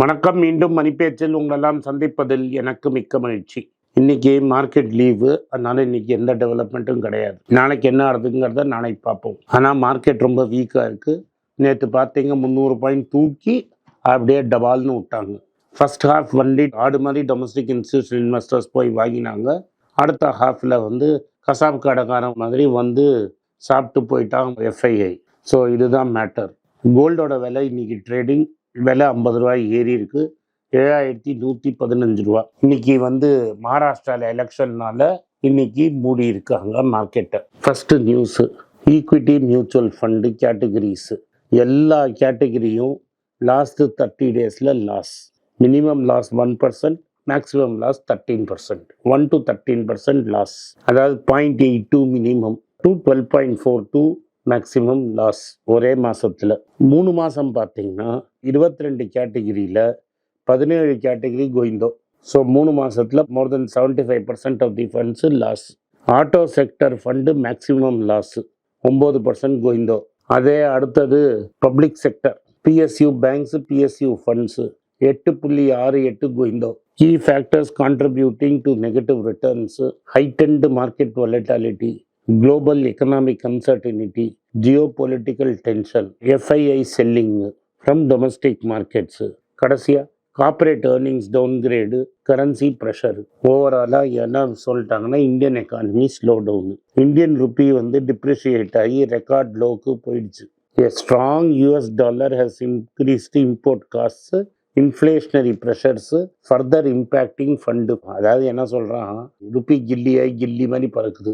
வணக்கம் மீண்டும் மணிப்பேச்சில் உங்களெல்லாம் சந்திப்பதில் எனக்கு மிக்க மகிழ்ச்சி. இன்னைக்கு மார்க்கெட் லீவு அதனால இன்னைக்கு எந்த டெவலப்மெண்ட்டும் கிடையாது. நாளைக்கு என்ன ஆகுதுங்கிறத நாளைக்கு பார்ப்போம். ஆனால் மார்க்கெட் ரொம்ப வீக்காக இருக்குது நேற்று பார்த்தீங்க முந்நூறு பாயிண்ட் தூக்கி அப்படியே டபால்னு விட்டாங்க. ஃபர்ஸ்ட் ஹாஃப் வண்டி ஆடு மாதிரி டொமஸ்டிக் இன்ஸ்டியூஷன் இன்வெஸ்டர்ஸ் போய் வாங்கினாங்க. அடுத்த ஹாஃபில் வந்து கசாப் கடைக்காரன் மாதிரி வந்து சாப்பிட்டு போயிட்டான் எஃப்ஐஐ ஸோ இதுதான் மேட்டர் கோல்டோட விலை இன்னைக்கு ட்ரேடிங் விலை ஐம்பது ரூபாய் ஏறி இருக்கு. ஏழாயிரத்தி நூற்றி பதினஞ்சு ரூபா. இன்னைக்கு வந்து மகாராஷ்டிராவில் எலெக்ஷன்னால இன்னைக்கு மூடி இருக்காங்க மார்க்கெட்டை first news equity mutual fund categories எல்லா கேட்டகரியும் லாஸ்ட் தேர்ட்டி டேஸில் loss minimum loss one percent maximum loss thirteen percent one to thirteen percent loss அதாவது point eight two minimum two twelve point four two maximum loss ஒரே மாதத்தில் மூணு மாதம் பார்த்தீங்கன்னா இருபத்தி ரெண்டு கேட்டகிரியில் பதினேழு கேட்டகிரி கோயிந்தோ. ஸோ மூணு மாதத்தில் more than seventy five percent of the funds loss auto sector fund maximum loss ஒம்பது பர்சன்ட் கோயிந்தோ. அதே அடுத்தது public sector PSU banks PSU funds எட்டு புள்ளி ஆறு எட்டு கோயிந்தோ. Key factors contributing to negative returns heightened market volatility global economic uncertainty geopolitical tension FII selling from domestic markets கடைசியாக corporate earnings downgrade currency pressure ஓவராலாக என்ன சொல்லிட்டாங்கன்னா Indian economy slowdown Indian rupee வந்து depreciate ஆகி ரெக்கார்ட் லோக்கு போயிடுச்சு. A strong US dollar has increased import costs inflationary pressures further impacting fund அதாவது என்ன சொல்கிறான் ருப்பி கில்லியாகி கில்லி மாதிரி பறக்குது.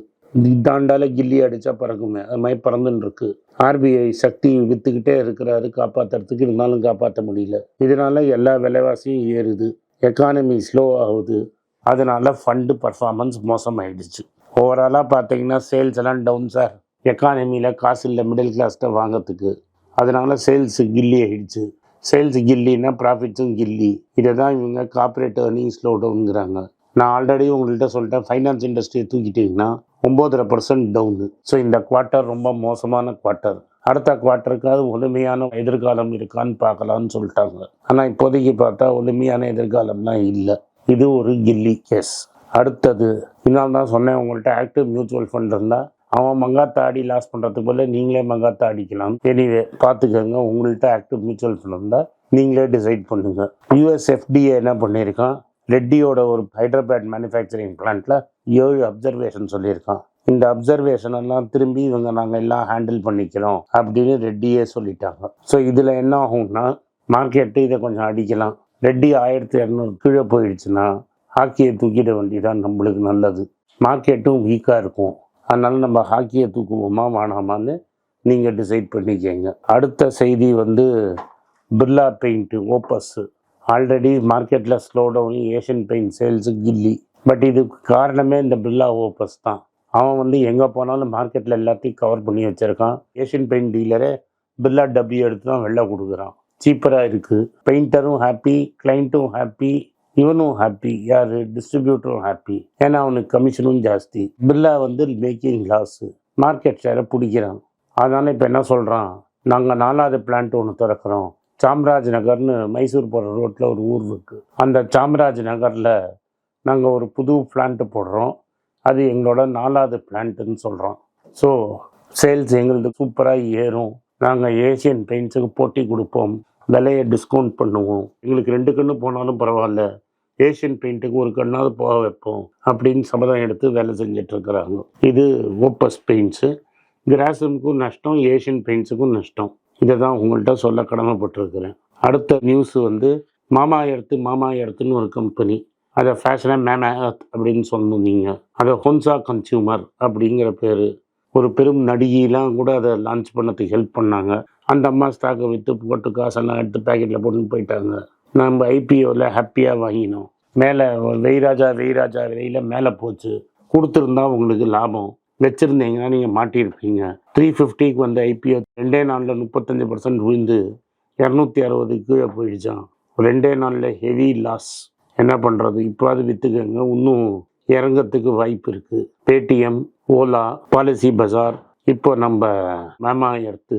தாண்டால கில்லி அடித்தா பறக்குமே. அது மாதிரி பறந்துன்னு இருக்கு ஆர்பிஐ சக்தி வித்துக்கிட்டே இருக்கிறாரு. காப்பாத்துறதுக்கு இருந்தாலும் காப்பாற்ற முடியல. இதனால எல்லா விலைவாசியும் ஏறுது. எக்கானமி ஸ்லோ ஆகுது. அதனால ஃபண்டு பர்ஃபார்மன்ஸ் மோசமாயிடுச்சு. ஓவராலாக பார்த்தீங்கன்னா சேல்ஸ் எல்லாம் டவுன் சார் எக்கானமியில் காசு இல்லை மிடில் கிளாஸ்கிட்ட வாங்கிறதுக்கு. அதனால சேல்ஸ் கில்லி ஆகிடுச்சு சேல்ஸ் கில்லின்னா ப்ராஃபிட்ஸும் கில்லி. இதை தான் இவங்க கார்ப்பரேட் ஏர்னிங் ஸ்லோ டவுனுங்கிறாங்க நான் ஆல்ரெடி உங்கள்கிட்ட சொல்லிட்டேன். ஃபைனான்ஸ் இண்டஸ்ட்ரியை தூக்கிட்டிங்கன்னா ஒம்போதரை பர்சன்ட் டவுனு ஸோ இந்த குவார்ட்டர் ரொம்ப மோசமான குவார்ட்டர் அடுத்த குவார்ட்டருக்காவது ஒளிமையான எதிர்காலம் இருக்கான்னு பார்க்கலான்னு சொல்லிட்டாங்க. ஆனால் இப்போதைக்கு பார்த்தா ஒளிமையான எதிர்காலம்லாம் இல்லை. இது ஒரு கில்லி கேஸ் அடுத்தது இன்னும் தான் சொன்னேன் உங்கள்கிட்ட ஆக்டிவ் மியூச்சுவல் ஃபண்ட் இருந்தால் அவன் மங்காத்தாடி லாஸ் பண்ணுறதுக்கு போல நீங்களே மங்காத்த அடிக்கலாம். எனிவே பார்த்துக்கோங்க உங்கள்கிட்ட ஆக்டிவ் மியூச்சுவல் ஃபண்ட் இருந்தால் நீங்களே டிசைட் பண்ணுங்கள் யூஎஸ்எஃப்டிஏ என்ன பண்ணியிருக்கான்? ரெட்டியோட ஒரு ஹைதராபாத் மேனுஃபேக்சரிங் பிளான்ட்டில் ஏழு அப்சர்வேஷன் சொல்லியிருக்கான். இந்த அப்சர்வேஷன் எல்லாம் திரும்பி இவங்க நாங்கள் எல்லாம் ஹேண்டில் பண்ணிக்கிறோம் அப்படின்னு ரெட்டியே சொல்லிட்டாங்க. ஸோ இதில் என்ன ஆகும்னா மார்க்கெட்டு இதை கொஞ்சம் அடிக்கலாம். ரெட்டி ஆயிரத்தி இரநூறு கீழே போயிடுச்சுன்னா ஹாக்கியை தூக்கிட வேண்டியதான் நம்மளுக்கு நல்லது. மார்க்கெட்டும் வீக்காக இருக்கும். அதனால் நம்ம ஹாக்கியை தூக்குவோமா வேணாமான்னு நீங்கள் டிசைட் பண்ணிக்கங்க. அடுத்த செய்தி வந்து பிர்லா பெயிண்ட்டு ஓப்பஸ் ஆல்ரெடி மார்க்கெட்டில் slow down Asian paint sales Ghilli. But இதுக்கு காரணமே இந்த பிர்லா ஓப்பஸ் தான். அவன் வந்து எங்கே போனாலும் மார்க்கெட்டில் எல்லாத்தையும் கவர் பண்ணி வச்சுருக்கான். ஏஷியன் பெயிண்ட் டீலரே பிர்லா டபிள்யூ எடுத்து தான் வெளில கொடுக்குறான். சீப்பராக இருக்குது பெயிண்டரும் ஹாப்பி கிளைண்ட்டும் ஹாப்பி இவனும் ஹாப்பி யார்? டிஸ்ட்ரிபியூட்டரும் ஹாப்பி ஏன்னா அவனுக்கு கமிஷனும் ஜாஸ்தி. பில்லா வந்து மேக்கிங் லாஸு மார்க்கெட் ஷேரை பிடிக்கிறான். அதனால் இப்போ என்ன சொல்கிறான் நாங்கள் நாலாவது பிளான்ட் ஒன்று திறக்கிறோம். சாம்ராஜ் நகர்னு மைசூர் போகிற ரோட்டில் ஒரு ஊர் இருக்குது அந்த சாம்ராஜ் நகரில் நாங்கள் ஒரு புது பிளான்ட்டு போடுறோம். அது எங்களோட நாலாவது பிளான்ட்டுன்னு சொல்கிறோம் ஸோ சேல்ஸ் எங்களது சூப்பராக ஏறும். நாங்கள் ஏஷியன் பெயிண்ட்ஸுக்கு போட்டி கொடுப்போம். விலையை டிஸ்கவுண்ட் பண்ணுவோம். எங்களுக்கு ரெண்டு கண்ணு போனாலும் பரவாயில்ல. ஏஷியன் பெயிண்ட்டுக்கு ஒரு கண்ணாவது போக வைப்போம் அப்படின்னு சபதம் எடுத்து வேலை செஞ்சுட்டுருக்குறாங்க இது ஓப்பஸ் பெயிண்ட்ஸு கிராசனுக்கும் நஷ்டம் ஏஷியன் பெயிண்ட்ஸுக்கும் நஷ்டம். இதை தான் உங்கள்கிட்ட சொல்ல கடமைப்பட்டிருக்கிறேன். அடுத்த நியூஸ் வந்து மாமா எடுத்து மாமா எடுத்துன்னு ஒரு கம்பெனி அதை ஃபேஷனாக மேம் அப்படின்னு சொல்லணும் நீங்கள் அதை ஹொன்சா கன்சியூமர் அப்படிங்கிற பேர். ஒரு பெரும் நடிகைலாம் கூட அதை லான்ச் பண்ணதுக்கு ஹெல்ப் பண்ணாங்க. அந்த அம்மா ஸ்டாக்கை விற்று போட்டு காசெல்லாம் எடுத்து பேக்கெட்டில் போட்டுன்னு போயிட்டாங்க. நம்ம ஐபிஓவில் ஹாப்பியாக வாங்கினோம். மேலே வெய்ராஜா வெய்ராஜா விலையில் மேலே போச்சு. கொடுத்துருந்தா உங்களுக்கு லாபம். வச்சுருந்தீங்கன்னா நீங்கள் மாட்டியிருப்பீங்க. த்ரீ ஃபிஃப்டிக்கு வந்த ஐபிஓ ரெண்டே நாளில் முப்பத்தஞ்சு பர்சன்ட் விழுந்து இரநூத்தி அறுபது கீழே போயிடுச்சான் ரெண்டே நாளில் ஹெவி லாஸ் என்ன பண்ணுறது இப்போது விற்றுக்கங்க இன்னும் இறங்கறதுக்கு வாய்ப்பு இருக்குது பேடிஎம் ஓலா பாலிசி பஜார். இப்போ நம்ம மேமா எர்த்து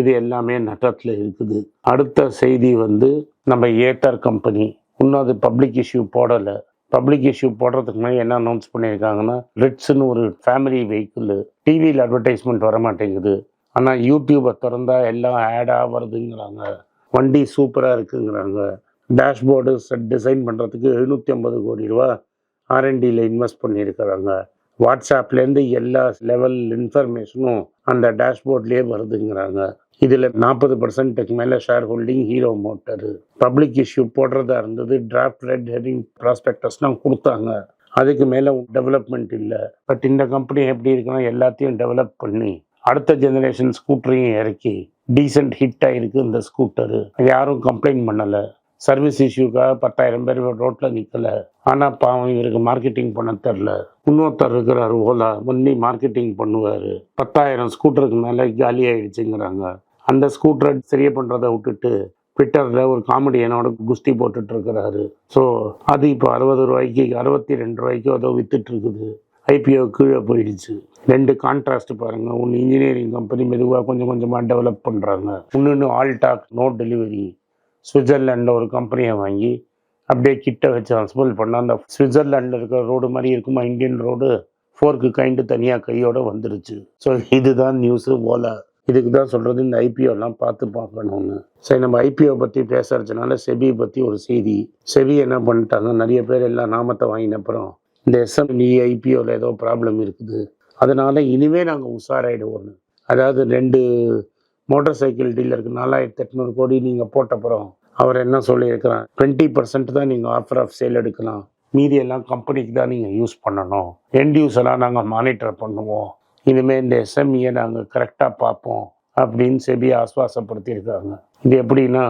இது எல்லாமே நட்டத்தில் இருக்குது. அடுத்த செய்தி வந்து நம்ம ஏத்தர் கம்பெனி. இன்னும் அது பப்ளிக் இஷ்யூ போடலை. பப்ளிக் இஷ்யூ போடுறதுக்கு முன்னாடி என்ன அனௌன்ஸ் பண்ணியிருக்காங்கன்னா ரிட்ஸ்னு ஒரு ஃபேமிலி வெஹிக்கிள். டிவியில் அட்வர்டைஸ்மெண்ட் வர மாட்டேங்குது ஆனால் யூடியூப்பை திறந்தா எல்லாம் ஆடாக வருதுங்கிறாங்க வண்டி சூப்பராக இருக்குங்கிறாங்க. டேஷ்போர்டு செட் டிசைன் பண்ணுறதுக்கு எழுநூற்றி ஐம்பது கோடி ரூபா ஆர்என்டியில் இன்வெஸ்ட் பண்ணியிருக்கிறாங்க. வாட்ஸ்அப்லேருந்து எல்லா லெவல் இன்ஃபர்மேஷனும் அந்த டேஷ்போர்ட்லேயே வருதுங்கிறாங்க. இதில் நாற்பது பர்சன்ட்டுக்கு மேலே share holding Hero motor public issue போடுறதா இருந்தது டிராஃப்ட் ரெட் ஹெரிங் ப்ராஸ்பெக்டஸ்லாம் கொடுத்தாங்க. அதுக்கு மேலே டெவலப்மெண்ட் இல்லை. பட் இந்த கம்பெனி எப்படி இருக்குன்னா எல்லாத்தையும் டெவலப் பண்ணி அடுத்த ஜெனரேஷன் ஸ்கூட்டரையும் இறக்கி டீசென்ட் ஹிட் ஆகிருக்கு இந்த ஸ்கூட்டரு யாரும் கம்ப்ளைண்ட் பண்ணலை. சர்வீஸ் இஷ்யூக்காக பத்தாயிரம் பேர் ரோட்டில் நிற்கல ஆனால் பாவம் இவருக்கு மார்க்கெட்டிங் பண்ண தெரில. இன்னொருத்தர் இருக்கிறார் ஓலா. முன்னி மார்க்கெட்டிங் பண்ணுவார். பத்தாயிரம் ஸ்கூட்டருக்கு மேலே காலி ஆயிடுச்சுங்கிறாங்க. அந்த ஸ்கூட்டரை சரியை பண்ணுறதை விட்டுட்டு ட்விட்டரில் ஒரு காமெடியனோட குஸ்தி போட்டுட்டு இருக்கிறாரு ஸோ அது இப்போ அறுபது ரூபாய்க்கு அறுபத்தி ரெண்டு ரூபாய்க்கு அதோ வித்துட்டு இருக்குது ஐபிஓ கீழே போயிடுச்சு. ரெண்டு கான்ட்ராஸ்ட் பாருங்க. ஒன்று இன்ஜினியரிங் கம்பெனி மெதுவாக கொஞ்சம் கொஞ்சமாக டெவலப் பண்ணுறாங்க இன்னொன்று ஆல்டாக் நோ டெலிவரி சுவிட்சர்லாண்டில் ஒரு கம்பெனியை வாங்கி அப்படியே கிட்ட வச்சு அசம்பிள் பண்ண அந்த சுவிட்சர்லாண்டில் இருக்கிற ரோடு மாதிரி இருக்குமா? இந்தியன் ரோடு ஃபோர்க்கு கைண்டு தனியாக கையோடு வந்துருச்சு. ஸோ இதுதான் நியூஸு ஓலா. இதுக்கு தான் சொல்கிறது இந்த ஐபிஓலாம் பார்த்து பார்க்கணும்னு. சரி நம்ம ஐபிஓ பற்றி பேசுறதுனால செபி பற்றி ஒரு செய்தி. செபி என்ன பண்ணிட்டாங்க? நிறைய பேர் எல்லாம் நாமத்தை வாங்கின அப்புறம் இந்த எஸ்எம்இ ஐபிஓவில் ஏதோ ப்ராப்ளம் இருக்குது. அதனால் இனிமே நாங்கள் உஷாராயிடுவோம்னு. அதாவது ரெண்டு மோட்டார் சைக்கிள் டீலருக்கு நாலாயிரத்தி எட்நூறு கோடி நீங்கள் போட்டப்புறம் அவர் என்ன சொல்லியிருக்கிறார்? டுவெண்ட்டி பர்சன்ட் தான் நீங்கள் ஆஃபர் ஆஃப் சேல் எடுக்கலாம். மீதி எல்லாம் கம்பெனிக்கு தான் நீங்கள் யூஸ் பண்ணணும். எண்ட் யூஸெல்லாம் நாங்கள் மானிட்டர் பண்ணுவோம். இனிமேல் இந்த எஸ்எம்இயை நாங்கள் கரெக்டாக பார்ப்போம் அப்படின்னு செபி ஆஸ்வாசப்படுத்தியிருக்காங்க. இது எப்படின்னா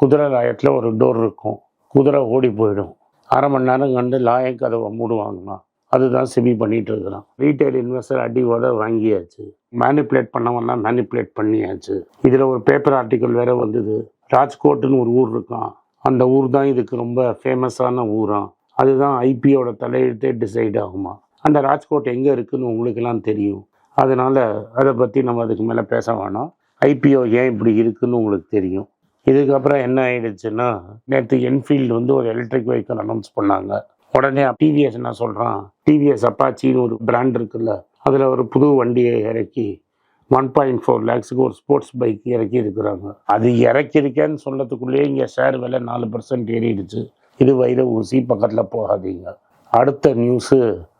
குதிரை லாயத்தில் ஒரு டோர் இருக்கும். குதிரை ஓடி போயிடும். அரை மணி நேரம் கண்டு லாயம் கதவை மூடுவாங்களாம். அதுதான் செபி பண்ணிகிட்டு இருக்கிறான். ரீட்டைல் இன்வெஸ்டர் அடியோட வாங்கியாச்சு. மேனிப்புலேட் பண்ணவெல்லாம் மேனிப்புலேட் பண்ணியாச்சு. இதில் ஒரு பேப்பர் ஆர்டிக்கல் வேற வந்தது. ராஜ்கோட்டுன்னு ஒரு ஊர் இருக்கான். அந்த ஊர் தான் இதுக்கு ரொம்ப ஃபேமஸான ஊராம் அதுதான் ஐபியோட தலையெழுத்தே டிசைட் ஆகுமா? அந்த ராஜ்கோட் எங்கே இருக்குன்னு உங்களுக்கெல்லாம் தெரியும். அதனால் அதை பற்றி நம்ம அதுக்கு மேலே பேச வேணாம். ஐபிஓ ஏன் இப்படி இருக்குன்னு உங்களுக்கு தெரியும். இதுக்கப்புறம் என்ன ஆயிடுச்சுன்னா நேற்று என்ஃபீல்டு வந்து ஒரு எலக்ட்ரிக் வெஹிக்கிள் அனௌன்ஸ் பண்ணாங்க. உடனே டிவிஎஸ் என்ன சொல்கிறான் டிவிஎஸ் அப்பாச்சின்னு ஒரு பிராண்ட் இருக்குல்ல அதில் ஒரு புது வண்டியை இறக்கி ஒன் பாயிண்ட் ஃபோர் லேக்ஸுக்கு ஒரு ஸ்போர்ட்ஸ் பைக் இறக்கி இருக்கிறாங்க. அது இறக்கியிருக்கேன்னு சொல்கிறதுக்குள்ளேயே இங்கே ஷேர் விலை நாலு பர்சன்ட் ஏறிடுச்சு. இது வைர ஊசி பக்கத்தில் போகாதீங்க. அடுத்த நியூஸு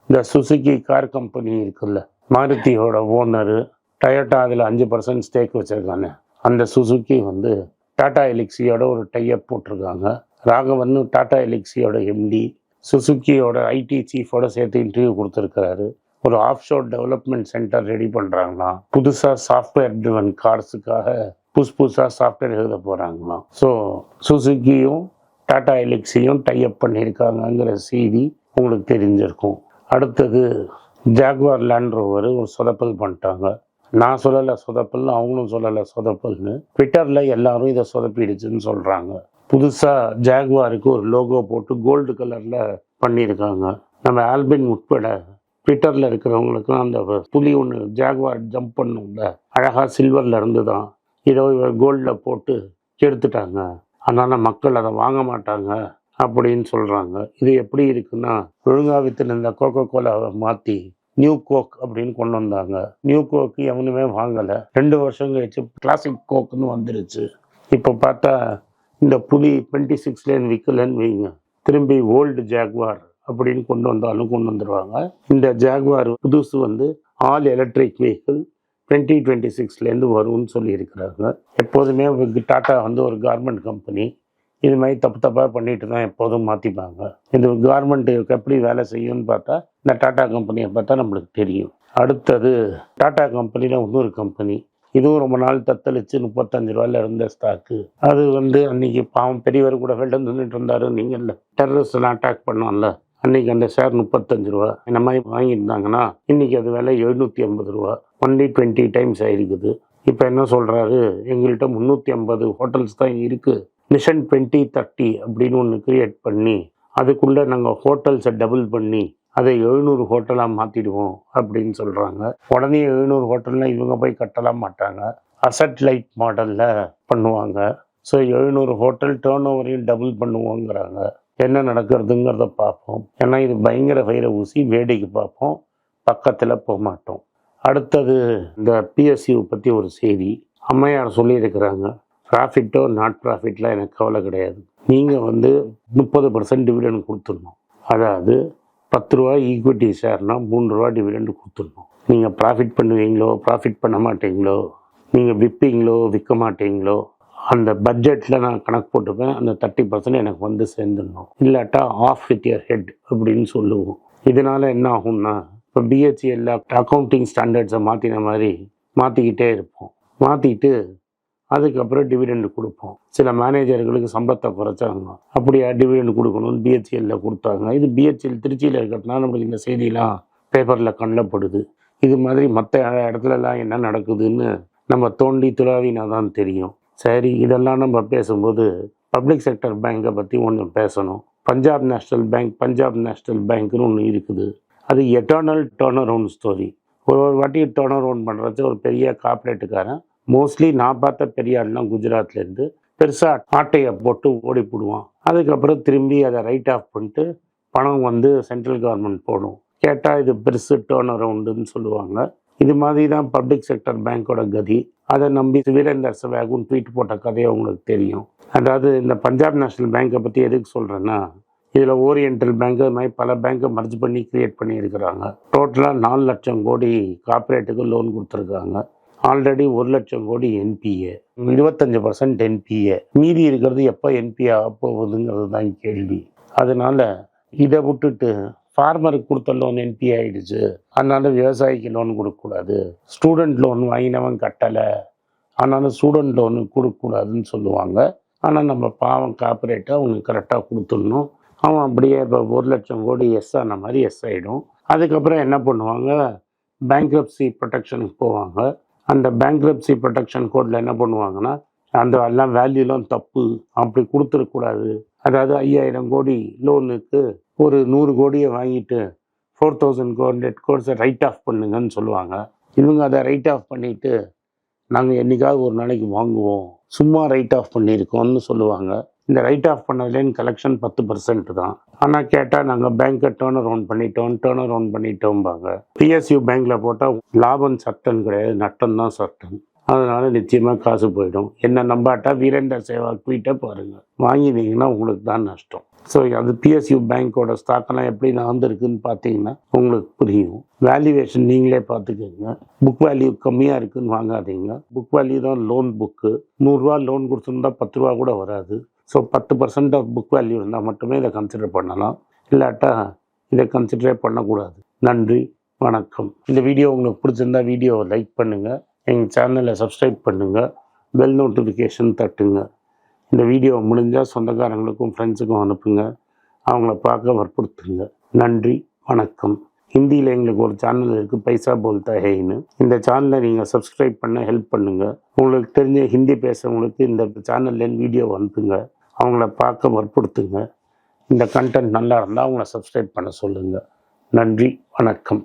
இந்த சுசுகி கார் கம்பெனி இருக்குல்ல மாருதியோட ஓனரு டயோட்டா அதில் அஞ்சு பர்சன்ட் ஸ்டேக் வச்சுருக்காங்க அந்த சுசுகி வந்து டாடா எலிக்ஸியோட ஒரு டைப் போட்டிருக்காங்க. ராகவன் டாடா எலிக்ஸியோட எம்டி சுசுக்கியோட ஐடி சீஃபோட சேர்த்து இன்டர்வியூ கொடுத்துருக்கிறாரு. ஒரு of sure development centre ready பண்ணுறாங்களாம் புதுசாக சாஃப்ட்வேர் ட்ரிவன் கார்ஸுக்காக புதுசு புதுசாக சாஃப்ட்வேர் எழுத போகிறாங்களாம் ஸோ சுசுக்கியும் டாடா எலிக்ஸியும் டைப் பண்ணியிருக்காங்கங்கிற செய்தி உங்களுக்கு தெரிஞ்சிருக்கும். அடுத்தது ஜாகுவார் லேண்ட் ரோவர் ஒரு சொதப்பல் பண்ணிட்டாங்க. நான் சொல்லலை சொதப்பல்னு அவங்களும் சொல்லலை சொதப்பல்னு. ட்விட்டரில் எல்லாரும் இதை சொதப்பிடுச்சுன்னு சொல்கிறாங்க புதுசாக ஜாகுவாருக்கு ஒரு லோகோ போட்டு கோல்டு கலரில் பண்ணியிருக்காங்க. நம்ம ஆல்பின் உட்பட ட்விட்டரில் இருக்கிறவங்களுக்கும் அந்த புலி ஒன்று ஜாகுவார் ஜம்ப் பண்ணும்ல அழகாக சில்வரில் இருந்து தான் இதை இவர் கோல்டில் போட்டு எடுத்துட்டாங்க. அதனால் மக்கள் அதை வாங்க மாட்டாங்க அப்படின்னு சொல்கிறாங்க இது எப்படி இருக்குன்னா ஒழுங்கா வித்துன கோகோ கோலாவை மாற்றி நியூ கோக் அப்படின்னு கொண்டு வந்தாங்க. நியூ கோக்கு எவனுமே வாங்கலை. ரெண்டு வருஷம் கழிச்சு கிளாசிக் கோக்குன்னு வந்துருச்சு. இப்போ பார்த்தா இந்த புலி டுவெண்ட்டி சிக்ஸ்லேருந்து விற்கலன்னு வைங்க. திரும்பி ஓல்டு ஜாக்வார் அப்படின்னு கொண்டு வந்தாலும் கொண்டு வந்துடுவாங்க இந்த ஜாக்வார் புதுசு வந்து all electric vehicle twenty twenty சிக்ஸ்லேருந்து வரும்னு சொல்லியிருக்கிறாங்க. எப்போதுமே டாட்டா வந்து ஒரு கார்மெண்ட் கம்பெனி இது மாதிரி தப்பு தப்பாக பண்ணிட்டு தான் எப்போதும் மாற்றிப்பாங்க இந்த கார்மெண்ட் எப்படி வேலை செய்யும்னு பார்த்தா இந்த டாட்டா கம்பெனியை பார்த்தா நம்மளுக்கு தெரியும். அடுத்தது டாட்டா கம்பெனியில் இன்னொரு கம்பெனி இதுவும் ரொம்ப நாள் தத்தளிச்சு முப்பத்தஞ்சு ரூபாயில இருந்த ஸ்டாக்கு அது வந்து அன்னைக்கு பாவம் பெரியவர் கூட வெளில நின்றுட்டு இருந்தாரு. நீங்கள் டெரரிஸ்ட் எல்லாம் அட்டாக் பண்ணோம்ல அன்னைக்கு அந்த ஷேர் முப்பத்தஞ்சு ரூபா. இந்த மாதிரி வாங்கியிருந்தாங்கன்னா இன்னைக்கு அது விலை எழுநூற்றி ஐம்பது ரூபா. ஒன்லி டுவெண்ட்டி டைம்ஸ் ஆயிருக்குது. இப்போ என்ன சொல்கிறாரு எங்கள்கிட்ட முந்நூற்றி ஐம்பது ஹோட்டல்ஸ் தான் இருக்குது மிஷன் டுவெண்ட்டி தேர்ட்டி அப்படின்னு ஒன்று க்ரியேட் பண்ணி அதுக்குள்ளே நாங்கள் ஹோட்டல்ஸை டபுள் பண்ணி அதை எழுநூறு ஹோட்டலாக மாற்றிடுவோம் அப்படின்னு சொல்கிறாங்க உடனே எழுநூறு ஹோட்டல்னால் இவங்க போய் கட்டலாம் மாட்டாங்க. அசட் லைட் மாடலில் பண்ணுவாங்க. ஸோ எழுநூறு ஹோட்டல் டேர்ன் ஓவரையும் டபுள் பண்ணுவோங்கிறாங்க. என்ன நடக்கிறதுங்கிறத பார்ப்போம். ஏன்னா இது பயங்கர வைர ஊசி வேடிக்கை பார்ப்போம். பக்கத்தில் போக மாட்டோம். அடுத்தது இந்த பிஎஸ்யூ பற்றி ஒரு செய்தி. அம்மையார் சொல்லியிருக்கிறாங்க ப்ராஃபிட்டோ நாட் ப்ராஃபிட்லாம் எனக்கு கவலை கிடையாது. நீங்கள் வந்து முப்பது பர்சன்ட் டிவிடெண்ட் கொடுத்துடணும். அதாவது பத்து ரூபா ஈக்விட்டி ஷேர்னால் மூணு ரூபா டிவிடெண்ட் கொடுத்துடணும். நீங்கள் ப்ராஃபிட் பண்ணுவீங்களோ ப்ராஃபிட் பண்ண மாட்டீங்களோ நீங்கள் விற்பீங்களோ விற்க மாட்டீங்களோ அந்த பட்ஜெட்டில் நான் கணக்கு போட்டுப்பேன் அந்த தேர்ட்டி பர்சன்ட் எனக்கு வந்து சேர்ந்துடணும். இல்லாட்டா ஆஃப் வித் இயர் ஹெட் அப்படின்னு சொல்லுவோம். இதனால் என்ன ஆகும்னா இப்போ பிஹெச்எல்ல அக்கௌண்டிங் ஸ்டாண்டர்ட்ஸை மாற்றின மாதிரி மாற்றிக்கிட்டே இருப்போம். மாற்றிட்டு அதுக்கப்புறம் டிவிடெண்ட் கொடுப்போம். சில மேனேஜர்களுக்கு சம்பளத்தை குறைச்சாங்க. அப்படியா டிவிடெண்ட் கொடுக்கணும்னு பிஹெச்எல்ல கொடுத்தாங்க. இது பிஹெச்எல் திருச்சியில் இருக்கிறதுனால நம்மளுக்கு இந்த செய்தியெல்லாம் பேப்பரில் கண்ணப்படுது. இது மாதிரி மற்ற இடத்துலலாம் என்ன நடக்குதுன்னு நம்ம தோண்டி துளாவினா தான் தெரியும். சரி இதெல்லாம் நம்ம பேசும்போது பப்ளிக் செக்டர் பேங்கை பற்றி ஒன்று பேசணும். Punjab national bank Punjab national பேங்க்னு ஒன்று இருக்குது. அது எட்டர்னல் டேர்ன் அரவுண்ட் ஸ்டோரி ஒரு ஒரு வாட்டி டேர்ன் அரவுண்ட் பண்ணுறது ஒரு பெரிய கார்பரேட்டுக்காரன் மோஸ்ட்லி நான் பார்த்த பெரிய ஆள்லாம் குஜராத்லேருந்து பெருசாக ஆட்டையை போட்டு ஓடி போடுவான். அதுக்கப்புறம் திரும்பி அதை ரைட் ஆஃப் பண்ணிட்டு பணம் வந்து சென்ட்ரல் கவர்மெண்ட் போடும். கேட்டால் இது பெருசு டேர்ன் அரவுண்டுன்னு சொல்லுவாங்க. இது மாதிரி தான் பப்ளிக் செக்டர் பேங்க்கோட கதி. அதை நம்பி வீரேந்தர் செவாகும் ட்வீட் போட்ட கதையை உங்களுக்கு தெரியும். அதாவது இந்த பஞ்சாப் நேஷனல் பேங்க்கை பற்றி எதுக்கு சொல்கிறேன்னா இதில் ஓரியண்டல் பேங்க் அது மாதிரி பல பேங்க்கை மர்ஜ் பண்ணி கிரியேட் பண்ணியிருக்கிறாங்க. டோட்டலாக நாலு லட்சம் கோடி கார்ப்பரேட்டுக்கு லோன் கொடுத்துருக்காங்க. ஆல்ரெடி ஒரு லட்சம் கோடி என்பிஏ இருபத்தஞ்சு பர்சன்ட் என்பிஏ மீதி இருக்கிறது எப்போ என்பிஏ ஆக போகுதுங்கிறது தான் கேள்வி. அதனால் இதை விட்டுட்டு ஃபார்மருக்கு கொடுத்த லோன் என்பி ஆயிடுச்சு. அதனால விவசாயிக்கு லோன் கொடுக்கக்கூடாது ஸ்டூடெண்ட் லோன் வாங்கினவன் கட்டலை. அதனால ஸ்டூடெண்ட் லோனு கொடுக்கக்கூடாதுன்னு சொல்லுவாங்க. ஆனால் நம்ம பாவம் காப்பரேட்டை அவனுக்கு கரெக்டாக கொடுத்துடணும். அவன் அப்படியே இப்போ ஒரு லட்சம் கோடி எஸ் ஆன மாதிரி எஸ் ஆகிடும் அதுக்கப்புறம் என்ன பண்ணுவாங்க? பேங்க்ரப்சி ப்ரொடெக்ஷனுக்கு போவாங்க. அந்த பேங்க்ரப்சி ப்ரொடெக்ஷன் கோடில் என்ன பண்ணுவாங்கன்னா அந்த எல்லாம் வேல்யூலாம் தப்பு. அப்படி கொடுத்துருக்கூடாது அதாவது ஐயாயிரம் கோடி லோனுக்கு ஒரு நூறு கோடியை வாங்கிட்டு ஃபோர் தௌசண்ட் ஹண்ட்ரட் கோர்ஸை ரைட் ஆஃப் பண்ணுங்கன்னு சொல்லுவாங்க. இவங்க அதை ரைட் ஆஃப் பண்ணிட்டு நாங்கள் என்னைக்காவது ஒரு நாளைக்கு வாங்குவோம். சும்மா ரைட் ஆஃப் பண்ணியிருக்கோம்னு சொல்லுவாங்க. இந்த ரைட் ஆஃப் பண்ணதுலேன்னு கலெக்ஷன் பத்து பர்சன்ட் தான். ஆனால் கேட்டால் நாங்கள் பேங்க்கை டேர்ன் அரவுண்ட் பண்ணிட்டோம் டேர்ன் அரவுண்ட் பண்ணிட்டோம்பாங்க. பிஎஸ்யூ பேங்க்கில் போட்டால் லாபம் சட்டன் கிடையாது நட்டம் தான் சட்டன் அதனால நிச்சயமாக காசு போயிடும். என்ன நம்பாட்டா வீரேந்தர் சேவா ட்வீட்டை பாருங்கள் வாங்கினீங்கன்னா உங்களுக்கு தான் நஷ்டம். ஸோ அது பிஎஸ்யூ பேங்க்கோட ஸ்டாக்கெல்லாம் எப்படி நடந்திருக்குன்னு பார்த்தீங்கன்னா உங்களுக்கு புரியும். வேல்யூவேஷன் நீங்களே பார்த்துக்கோங்க. புக் வேல்யூ கம்மியாக இருக்குன்னு வாங்காதீங்க. புக் வேல்யூ தான் லோன் புக்கு நூறுரூவா லோன் கொடுத்துருந்தா பத்து ரூபா கூட வராது. ஸோ பத்து பர்சன்ட் ஆஃப் புக் வேல்யூ இருந்தால் மட்டுமே இதை கன்சிடர் பண்ணலாம். இல்லாட்டா இதை கன்சிடரே பண்ணக்கூடாது. நன்றி வணக்கம். இந்த வீடியோ உங்களுக்கு பிடிச்சிருந்தா வீடியோவை லைக் பண்ணுங்கள் எங்கள் சேனலை சப்ஸ்கிரைப் பண்ணுங்கள் பெல் நோட்டிஃபிகேஷன் தட்டுங்க. இந்த வீடியோ முடிஞ்சால் சொந்தக்காரங்களுக்கும் ஃப்ரெண்ட்ஸுக்கும் அனுப்புங்க. அவங்கள பார்க்க வற்புறுத்துங்க. நன்றி வணக்கம். ஹிந்தியில் எங்களுக்கு ஒரு சேனல் இருக்குது பைசா போல்தா ஹேன்னு இந்த சேனலை நீங்கள் சப்ஸ்கிரைப் பண்ண ஹெல்ப் பண்ணுங்கள் உங்களுக்கு தெரிஞ்ச ஹிந்தி பேசுகிறவங்களுக்கு இந்த சேனல்லேருந்து வீடியோ அனுப்புங்க. அவங்கள பார்க்க வற்புறுத்துங்க. இந்த கண்டென்ட் நல்லா இருந்தால் அவங்கள சப்ஸ்கிரைப் பண்ண சொல்லுங்கள் நன்றி வணக்கம்.